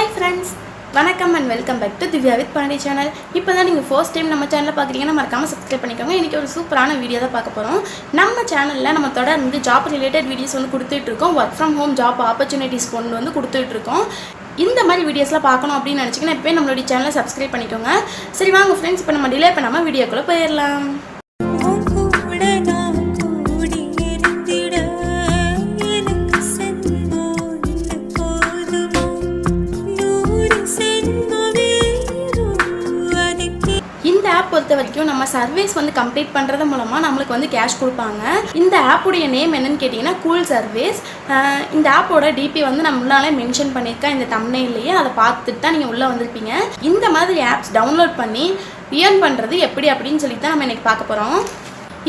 Hi friends வணக்கம் and welcome back to Divya with Pandi channel இப்போ தான் நீங்கள் ஃபர்ஸ்ட் டைம் நம்ம சேனலில் பார்க்குறீங்கன்னா மறக்காமல் சப்ஸ்கிரைப் பண்ணிக்கோங்க. இன்றைக்கி ஒரு சூப்பரான வீடியோ தான் பார்க்க போகிறோம் நம்ம சேனலில் நம்ம தொடர்ந்து ஜாப் ரிலேட்டட் வீடியோஸ் வந்து கொடுத்துட்ருக்கோம் work from home job opportunities கொண்டு வந்து கொடுத்துட்டு இருக்கோம். இந்த மாதிரி வீடியோஸ்லாம் பார்க்கணும் அப்படின்னு நினச்சிங்கன்னா இப்போ நம்மளுடைய சேனலை சப்ஸ்கிரைப் பண்ணிக்கோங்க. சரி வாங்க ஃப்ரெண்ட்ஸ் இப்போ நம்ம டிலே பண்ணாமல் வீடியோக்குள்ளே போயிடலாம். பொறுத்த வரைக்கும் நம்ம சர்வீஸ் வந்து கம்ப்ளீட் பண்ணுறது மூலமாக நம்மளுக்கு வந்து கேஷ் கொடுப்பாங்க. இந்த ஆப்புடைய நேம் என்னன்னு கேட்டிங்கன்னா கூல் சர்வீஸ் இந்த ஆப்போட டிபி வந்து நான் முன்னாலே மென்ஷன் பண்ணியிருக்கேன். இந்த தம்னையிலேயே அதை பார்த்துட்டு தான் நீங்கள் உள்ளே வந்திருப்பீங்க. இந்த மாதிரி ஆப்ஸ் டவுன்லோட் பண்ணி இயர்ன் பண்ணுறது எப்படி அப்படின்னு சொல்லி தான் நம்ம இன்றைக்கி பார்க்க போகிறோம்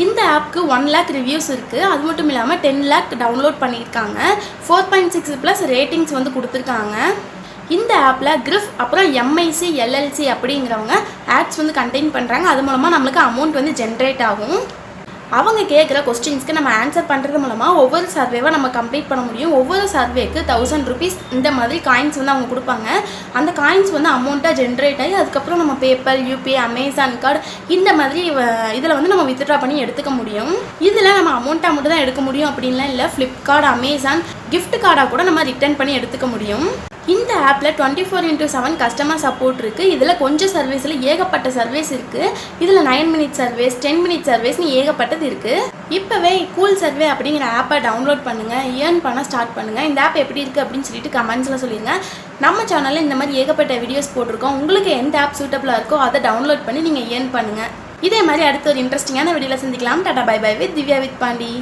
இந்த ஆப்க்கு ஒன் லேக் ரிவ்யூஸ் இருக்குது அது மட்டும் இல்லாமல் டென் லேக் டவுன்லோட் பண்ணியிருக்காங்க. Four point six plus ratings வந்து கொடுத்துருக்காங்க. இந்த ஆப்பில் கிரிஃப் அப்புறம் எம்ஐசி எல்எல்சி அப்படிங்கிறவங்க ஆட்ஸ் வந்து கண்டெயின் பண்ணுறாங்க அது மூலமாக நம்மளுக்கு அமௌண்ட் வந்து ஜென்ரேட் ஆகும். அவங்க கேட்குற கொஸ்டின்ஸ்க்கு நம்ம ஆன்சர் பண்ணுறது மூலமாக ஒவ்வொரு சர்வேவை நம்ம கம்ப்ளீட் பண்ண முடியும். ஒவ்வொரு சர்வேக்கு தௌசண்ட் ருபீஸ் இந்த மாதிரி காயின்ஸ் வந்து அவங்க கொடுப்பாங்க. அந்த காயின்ஸ் வந்து அமௌண்ட்டாக ஜென்ரேட் ஆகி அதுக்கப்புறம் நம்ம பேப்பர் யூபிஐ அமேசான் கார்டு இந்த மாதிரி இதில் வந்து நம்ம வித்ட்ரா பண்ணி எடுத்துக்க முடியும். இதில் நம்ம அமௌண்ட்டாக மட்டும் தான் எடுக்க முடியும் அப்படின்லாம் இல்லை. ஃப்ளிப்கார்ட் அமேசான் கிஃப்ட் கார்டாக கூட நம்ம ரிட்டர்ன் பண்ணி எடுத்துக்க முடியும். இந்த ஆப்பில் twenty four into seven customer support இருக்குது இதில் கொஞ்சம் சர்வீஸில் ஏகப்பட்ட சர்வீஸ் இருக்குது இதில் nine minute service ten minute சர்வீஸ்னு ஏகப்பட்டது இருக்குது இப்போவே கூல் சர்வே அப்படிங்கிற ஆப்பை டவுன்லோட் பண்ணுங்கள் ஏர்ன் பண்ண ஸ்டார்ட் பண்ணுங்கள் இந்த ஆப் எப்படி இருக்குது அப்படின்னு சொல்லிட்டு கமெண்ட்ஸில் சொல்லிடுங்க நம்ம சேனலில் இந்த மாதிரி ஏகப்பட்ட வீடியோஸ் போட்டிருக்கோம். உங்களுக்கு எந்த ஆப் சூட்டபுளாக இருக்கோ அதை டவுன்லோட் பண்ணி நீங்கள் ஏர்ன் பண்ணுங்கள் இதே மாதிரி அடுத்த ஒரு இன்ட்ரெஸ்டிங்கான வீடியோவில் சந்திக்கலாம். Tata bye bye with Divya with Pandi